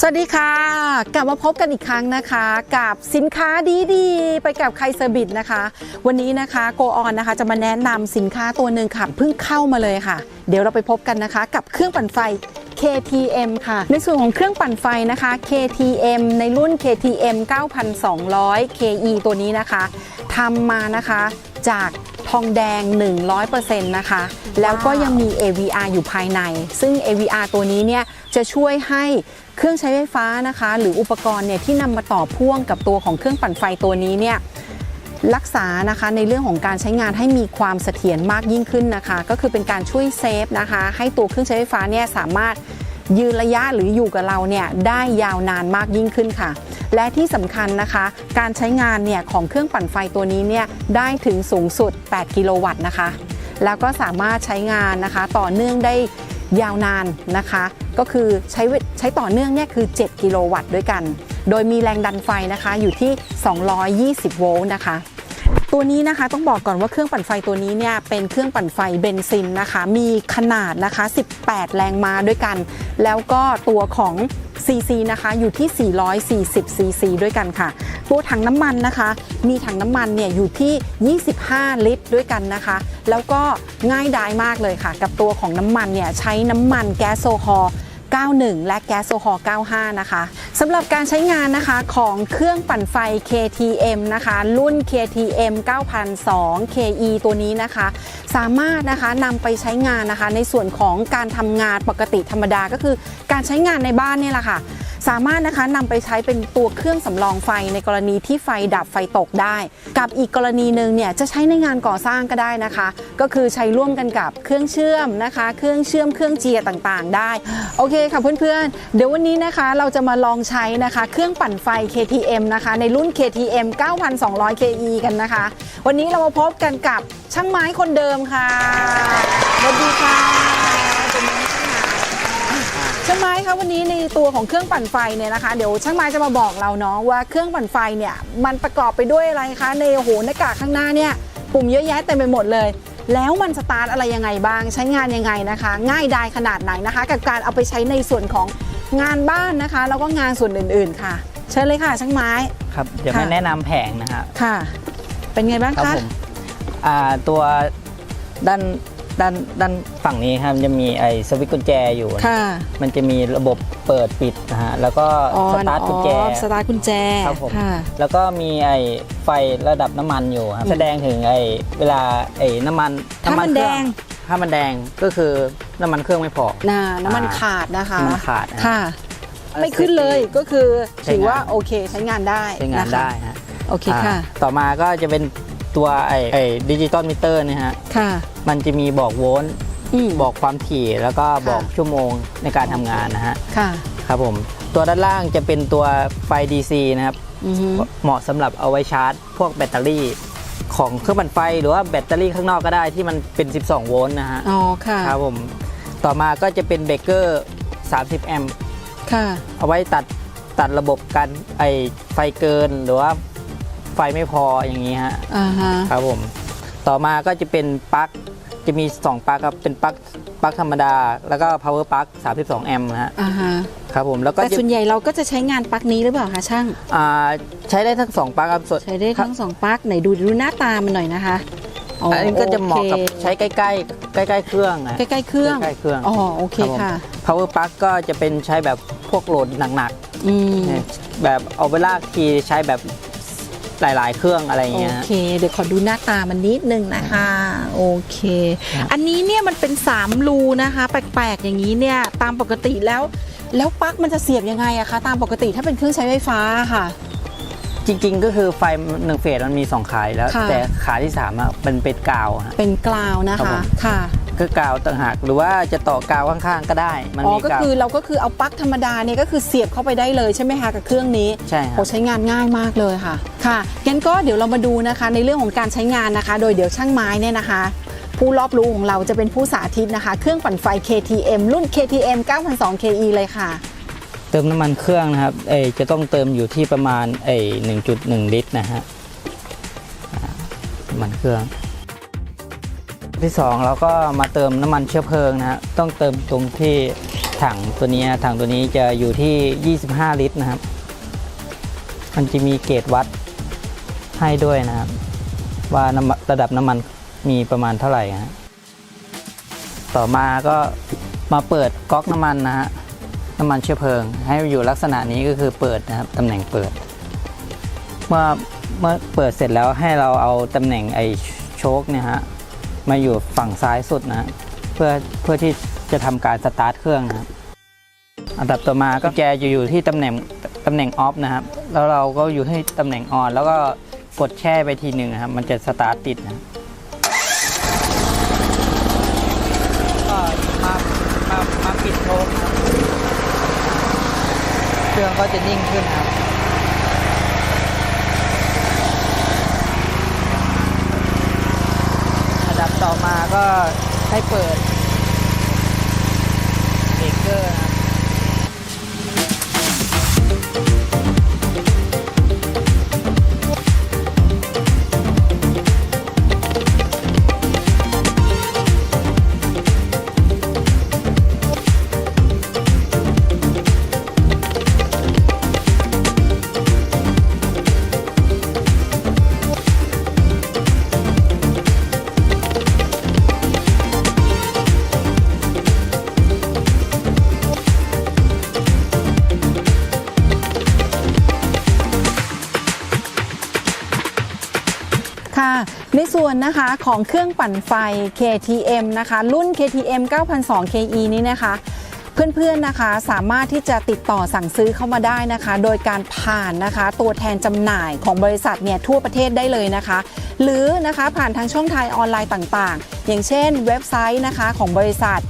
สวัสดีค่ะ กลับมาพบกันอีกครั้งนะคะ กับสินค้าดีๆ ไปกับไคเซอร์บิดนะคะ วันนี้นะคะโกออนนะคะจะมาแนะนำสินค้าตัวหนึ่งค่ะเพิ่งเข้ามาเลยค่ะ เดี๋ยวเราไปพบกันนะคะ กับเครื่องปั่นไฟ KTM ค่ะ ในส่วนของเครื่องปั่นไฟนะคะ KTM ในรุ่น KTM 9200 KE ตัวนี้นะคะทำมานะคะจากทองแดง 100%นะคะ แล้วก็ยังมี AVR อยู่ภายใน ซึ่ง AVR ตัวนี้เนี่ยจะช่วยให้เครื่องใช้ไฟฟ้านะคะ หรืออุปกรณ์เนี่ยที่นำมาต่อพ่วงกับตัวของเครื่องปั่นไฟตัวนี้เนี่ยรักษานะคะในเรื่องของการใช้งานให้มีความเสถียรมากยิ่งขึ้นนะคะ ก็คือเป็นการช่วยเซฟนะคะ ให้ตัวเครื่องใช้ไฟฟ้าเนี่ยสามารถยืนระยะหรืออยู่กับเราเนี่ยได้ยาวนานมากยิ่งขึ้นค่ะ และที่สำคัญนะคะ การใช้งานเนี่ยของเครื่องปั่นไฟตัวนี้เนี่ยได้ถึงสูงสุด 8 กิโลวัตต์นะคะ แล้วก็สามารถใช้งานนะคะต่อเนื่องได้ยาวนานนะคะ ก็คือใช้ใช้ต่อเนื่องเนี่ยคือ 7 กิโลวัตต์ด้วยกัน โดยมีแรงดันไฟนะคะอยู่ที่ 220 โวลต์นะคะตัวนี้นะคะต้องบอกก่อนว่าเครื่องปั่นไฟตัวนี้เนี่ยเป็นเครื่องปั่นไฟเบนซินนะคะ มีขนาดนะคะ 18 แรงม้าด้วยกัน แล้วก็ตัวของ CC นะคะอยู่ที่ 440 CC ด้วยกันค่ะ ตัวถังน้ำมันนะคะ มีถังน้ำมันเนี่ยอยู่ที่ 25 ลิตรด้วยกันนะคะ แล้วก็ง่ายดายมากเลยค่ะ กับตัวของน้ำมันเนี่ยใช้น้ำมันแก๊สโซฮอล์ 91 และแก๊สโซฮอล์95 นะคะสำหรับการใช้งานนะคะของเครื่องปั่นไฟ KTM นะคะ รุ่น KTM 9002 KE ตัวนี้นะคะ สามารถนะคะนำไปใช้งานนะคะ ในส่วนของการทำงานปกติธรรมดาก็คือการใช้งานในบ้านเนี่ยแหละค่ะสามารถนะคะนำไปใช้เป็นตัวเครื่องสำรองไฟในกรณีที่ไฟดับไฟตกได้ กับอีกกรณีหนึ่งเนี่ยจะใช้ในงานก่อสร้างก็ได้นะคะ ก็คือใช้ร่วมกันกับเครื่องเชื่อมนะคะ เครื่องเชื่อมเครื่องเจียต่างๆ ได้โอเคค่ะเพื่อนๆ เดี๋ยววันนี้นะคะเราจะมาลองใช้นะคะเครื่องปั่นไฟ KTM นะคะในรุ่น KTM 9200 KE กันนะคะ วันนี้เรามาพบกันกับช่างไม้คนเดิมค่ะสวัสดีค่ะช่างไม้ช่างไม้คะวันนี้ในตัวของเครื่องปั่นไฟเนี่ยนะคะเดี๋ยวช่างไม้จะมาบอกเราเนาะว่าเครื่องปั่นไฟเนี่ยมันประกอบไปด้วยอะไรคะในโอ้โหหน้ากากข้างหน้าเนี่ยปุ่มเยอะแยะเต็มไปหมดเลย แล้วมันสตาร์ทอะไรยังไงบ้าง ใช้งานยังไงนะคะ ง่ายดายขนาดไหนนะคะ กับการเอาไปใช้ในส่วนของงานบ้านนะคะ แล้วก็งานส่วนอื่น ๆ ค่ะ เชิญเลยค่ะช่างไม้ ครับ เดี๋ยวค่ะ มาแนะนำแผงนะฮะค่ะ เป็นไงบ้างครับคะ ผมอ่าตัวด้าน ด้านด้าน ฝั่งนี้ครับจะมีไอ้สวิตช์กุญแจอยู่ค่ะมันจะมีระบบเปิดปิดนะฮะแล้วก็ออสนตาร์ทอกุญแจอฟสตาร์ทกุญแจครับผม ค่ะ แล้วก็มีไอ้ไฟระดับน้ำมันอยู่ครับอืมแสดงถึงไอ้เวลาไอ้น้ำมันถ้ามันเครื่องแดง ถ้ามันแดงก็คือน้ำมันเครื่องไม่พอ น่าน้ำมันอ่าขาดนะคะน้ำมันขาดนะ ค่ะ ไม่ขึ้นเลยก็คือใช้ถือว่างานโอเคใช้งานได้ใช้งานะคะได้ฮะโอเคค่ะอ่าต่อมาก็จะเป็น ตัวไอ้ไอ้ดิจิตอลมิเตอร์เนี่ยฮะค่ะมันจะมีบอกโวลต์อืมบอกความถี่แล้วก็บอกค่ะชั่วโมงในการทำงานนะฮะค่ะครับผมตัวด้านล่างจะเป็นตัวไฟ DC นะครับ อือฮึเหมาะสำหรับเอาไว้ชาร์จ พวกแบตเตอรี่ของเครื่องปั่นไฟหรือว่าแบตเตอรี่ข้างนอกก็ได้ที่มันเป็น 12 โวลต์นะฮะอ๋อค่ะครับผมต่อมาก็จะเป็นเบรกเกอร์ 30 แอมป์ค่ะเอาไว้ตัดตัดระบบการไอไฟเกินหรือว่าไฟ ไม่พออย่างนี้ฮะอ่าฮะครับผม ต่อมาก็จะเป็นปลั๊กจะมี 2ปลั๊กครับเป็นปลั๊กปลั๊กธรรมดา แล้วก็ power plug 32 แอมป์นะฮะอ่าฮะครับผมแล้วก็แต่จะส่วนใหญ่เราก็จะใช้งานปลั๊กนี้หรือเปล่าคะช่าง อ่าใช้ได้ทั้ง2ปลั๊กครับส่วน ใช้ได้ทั้งสองปลั๊กไหนดูดูหน้าตามันหน่อยนะคะอันนี้ก็จะเหมาะกับโอคใช้ใกล้ๆใกล้ ๆ เครื่องนะใกล้ๆเครื่องใกล้ๆเครื่องอ๋อโอเครับผมค่ะ power plug ก็จะเป็นใช้แบบพวกโหลดหนักอืมๆแบบเอาไปลากทีใช้แบบ หลาย ๆ เครื่องอะไรอย่างโอเงี้ยฮะเค เดี๋ยวขอดูหน้าตามันนิดนึงนะคะ โอเค ครับ อันนี้เนี่ยมันเป็น3รูนะคะ แปลกๆอย่างนี้เนี่ยตามปกติแล้ว แล้วปลั๊กมันจะเสียบยังไงอะคะตามปกติถ้าเป็นเครื่องใช้ไฟฟ้าค่ะ จริง ๆ ก็คือไฟหนึ่งเฟสมันมี2ขาอยู่แล้ว ค่ะ แต่ขาที่3อะมันเป็นกาวฮะ เป็นกลาวนะครัคะบผม ค่ะ คือกาวต่างหากหรือว่าจะต่อกาวข้างๆก็ได้มันอ๋อมีก็กาว คือเราก็คือเอาปลั๊กธรรมดาเนี่ยก็คือเสียบเข้าไปได้เลยใช่ไหมคะกับเครื่องนี้ใช่คโหรับใช้งานง่ายมากเลยค่ะ ค่ะงั้นก็เดี๋ยวเรามาดูนะคะ ในเรื่องของการใช้งานนะคะ โดยเดี๋ยวช่างไม้เนี่ยนะคะ ผู้รอบรู้ของเราจะเป็นผู้สาธิตนะคะ เครื่องปั่นไฟ KTM รุ่น KTM 9002 KE เลยค่ะ เติมน้ำมันเครื่องนะครับเอยจะต้องเติมอยู่ที่ประมาณเอย1.1 ลิตรนะฮะอ่าน้ำมันเครื่อง ที่สองเราก็มาเติมน้ำมันเชื้อเพลิงนะฮะต้องเติมตรงที่ถังตัวนี้ถังตัวนี้จะอยู่ที่ 25 ลิตรนะครับ มันจะมีเกจวัดให้ด้วยนะครับ ว่าระดับน้ำมันมีประมาณเท่าไหร่ฮะต่อมาก็มาเปิดก๊อกน้ำมันนะฮะน้ำมันเชื้อเพลิง ให้อยู่ลักษณะนี้ก็คือเปิดนะครับตำแหน่งเปิด เมื่อเมื่อเปิดเสร็จแล้วให้เราเอาตำแหน่งไอ้โชคเนี่ยฮะ มาอยู่ฝั่งซ้ายสุดนะเพื่อเพื่อที่จะทำการสตาร์ทเครื่องนะครับอันดับต่อมาก็แจจะอยู่ที่ตำแหน่งตำแหน่งออฟนะครับ แล้วเราก็อยู่ที่ตำแหน่งออน แล้วก็กดแช่ไปทีหนึ่งครับ มันจะสตาร์ทติดนะก็มามามาปิดโชคครับเครื่องก็จะนิ่งขึ้นครับ อันดับต่อมา ก็ให้เปิด ค่ะ ในส่วนนะคะของเครื่องปั่นไฟ KTM นะคะ รุ่น KTM 9002 KE นี้นะคะเพื่อนๆนะคะสามารถที่จะติดต่อสั่งซื้อเข้ามาได้นะคะ โดยการผ่านนะคะ ตัวแทนจำหน่ายของบริษัทเนี่ยทั่วประเทศได้เลยนะคะ หรือนะคะผ่านทางช่องทางออนไลน์ต่างๆ อย่างเช่นเว็บไซต์นะคะของบริษัท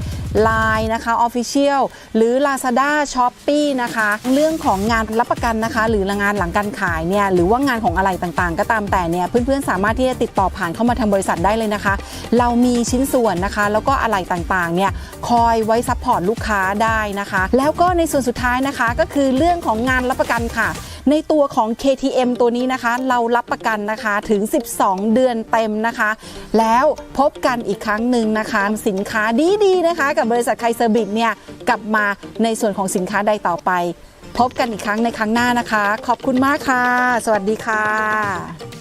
Line นะคะ Official หรือ Lazada s h o p e e นะคะ เรื่องของงานรับประกันนะคะ หรืองานหลังการขายเนี่ยหรือว่างานของอะไรต่างๆ ก็ตามแต่เนี่ยเพื่อนๆสามารถที่จะติดต่อผ่านเข้ามาทางบริษัทได้เลยนะคะ เรามีชิ้นส่วนนะคะ แล้วก็อะไรต่างๆเนี่ยคอยไว้ซัพพอร์ตลูกค้าได้นะคะ แล้วก็ในส่วนสุดท้ายนะคะก็คือเรื่องของงานรับประกันค่ะ ในตัวของ KTM ตัวนี้นะคะ เรารับประกันนะคะถึง 12 เดือนเต็มนะคะ แล้วพบกันอีกครั้งหนึ่งนะคะ สินค้าดีๆนะคะ กับบริษัทไคเซอร์บิทเนี่ยกลับมาในส่วนของสินค้าใดต่อไป พบกันอีกครั้งในครั้งหน้านะคะ ขอบคุณมากค่ะ สวัสดีค่ะ